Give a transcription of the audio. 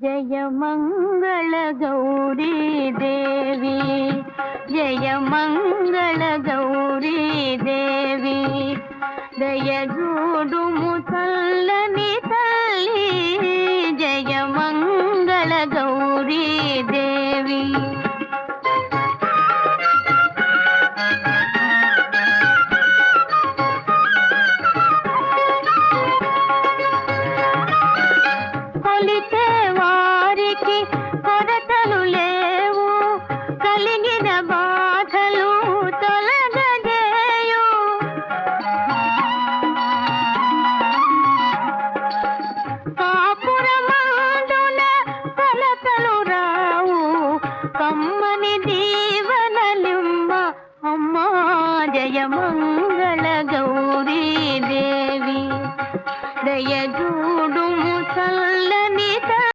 జయ మంగళ గౌరీ దేవి జయ మంగళ గౌరీ దేవి దయ చూడుము తల్లి జయ మంగళ గౌరీ దేవి కలిగిన బాధలు తొలగదేయు కాపురమాందున కలతలు రావు. కమ్మని దీవనలిమ్మ అమ్మా జయమంగళ గౌరీ దేవి. దయజూ